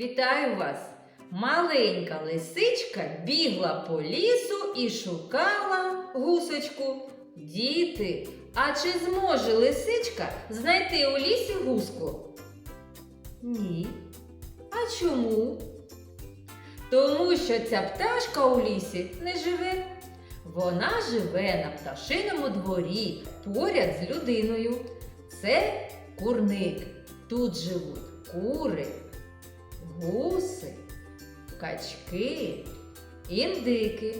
Вітаю вас! Маленька лисичка бігла по лісу і шукала гусочку. Діти, а чи зможе лисичка знайти у лісі гуску? Ні. А чому? Тому що ця пташка у лісі не живе. Вона живе на пташиному дворі поряд з людиною. Це курник. Тут живуть кури, гуси, качки, індики.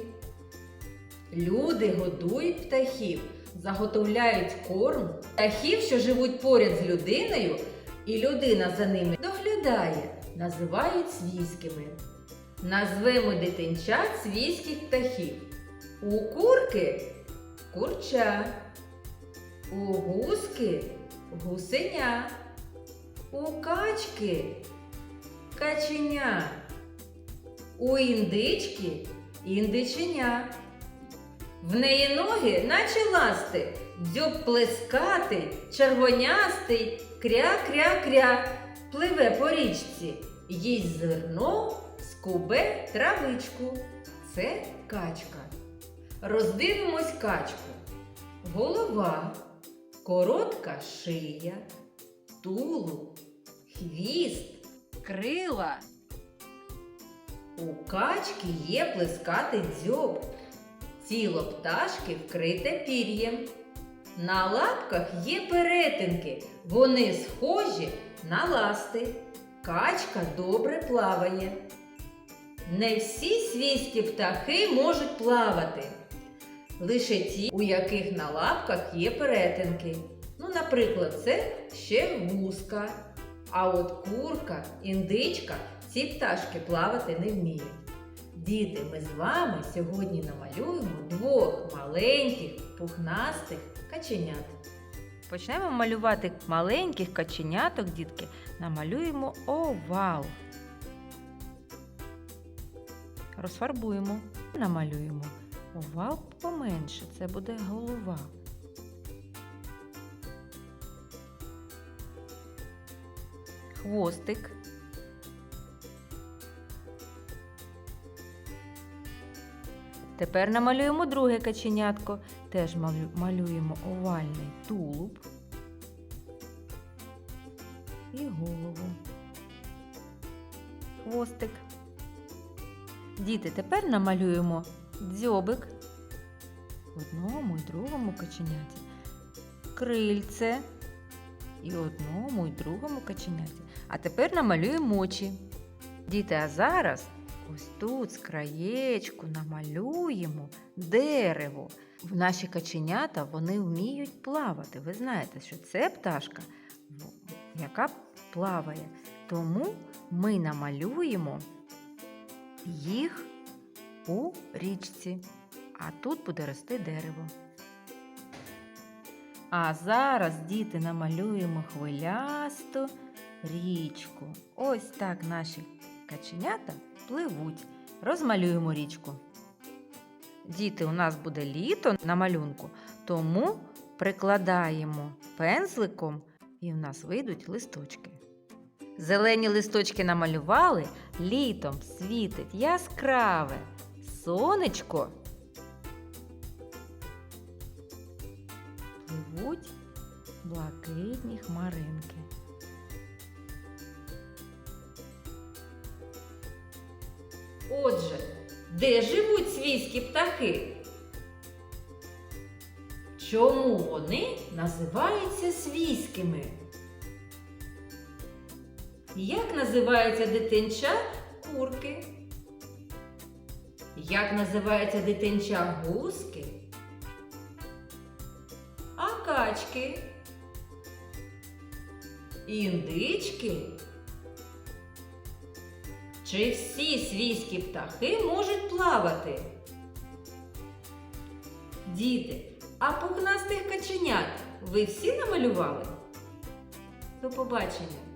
Люди годують птахів, заготовляють корм. Птахів, що живуть поряд з людиною, і людина за ними доглядає, називають свійськими. Назвемо дитинчат свійських птахів. У курки курча, у гуски гусеня, у качки каченя, у індички індиченя. В неї ноги, наче ласти, дзьоб плескатий, червонястий, кря-кря-кря, пливе по річці, їсть зерно, скубе травичку. Це качка. Роздивимось качку. Голова, коротка шия, тулуб, хвіст, крила. У качки є плескатий дзьоб. Тіло пташки вкрите пір'ям. На лапках є перетинки. Вони схожі на ласти. Качка добре плаває. Не всі свійські птахи можуть плавати. Лише ті, у яких на лапках є перетинки. Ну, наприклад, це ще гуска. А от курка, індичка ці пташки плавати не вміють. Діти, ми з вами сьогодні намалюємо двох маленьких пухнастих каченят. Почнемо малювати маленьких каченяток, дітки, намалюємо овал. Розфарбуємо, намалюємо овал поменше, це буде голова. Хвостик. Тепер намалюємо друге каченятко. Теж малюємо овальний тулуб і голову. Хвостик. Діти, тепер намалюємо дзьобик в одному і другому каченяті. Крильце і одному і другому каченяті. А тепер намалюємо очі. Діти, а зараз ось тут з краєчку намалюємо дерево. В наші каченята вони вміють плавати. Ви знаєте, що це пташка, яка плаває. Тому ми намалюємо їх у річці. А тут буде рости дерево. А зараз, діти, намалюємо хвилясту річку. Ось так наші каченята пливуть. Розмалюємо річку. Діти, у нас буде літо на малюнку, тому прикладаємо пензликом і в нас вийдуть листочки. Зелені листочки намалювали, літом світить яскраве сонечко. Пливуть блакитні хмаринки. Отже, де живуть свійські птахи? Чому вони називаються свійськими? Як називаються дитинча курки? Як називається дитинча гуски? Качки? Індички? Чи всі свійські птахи можуть плавати? Діти, а пухнастих каченят ви всі намалювали? До побачення!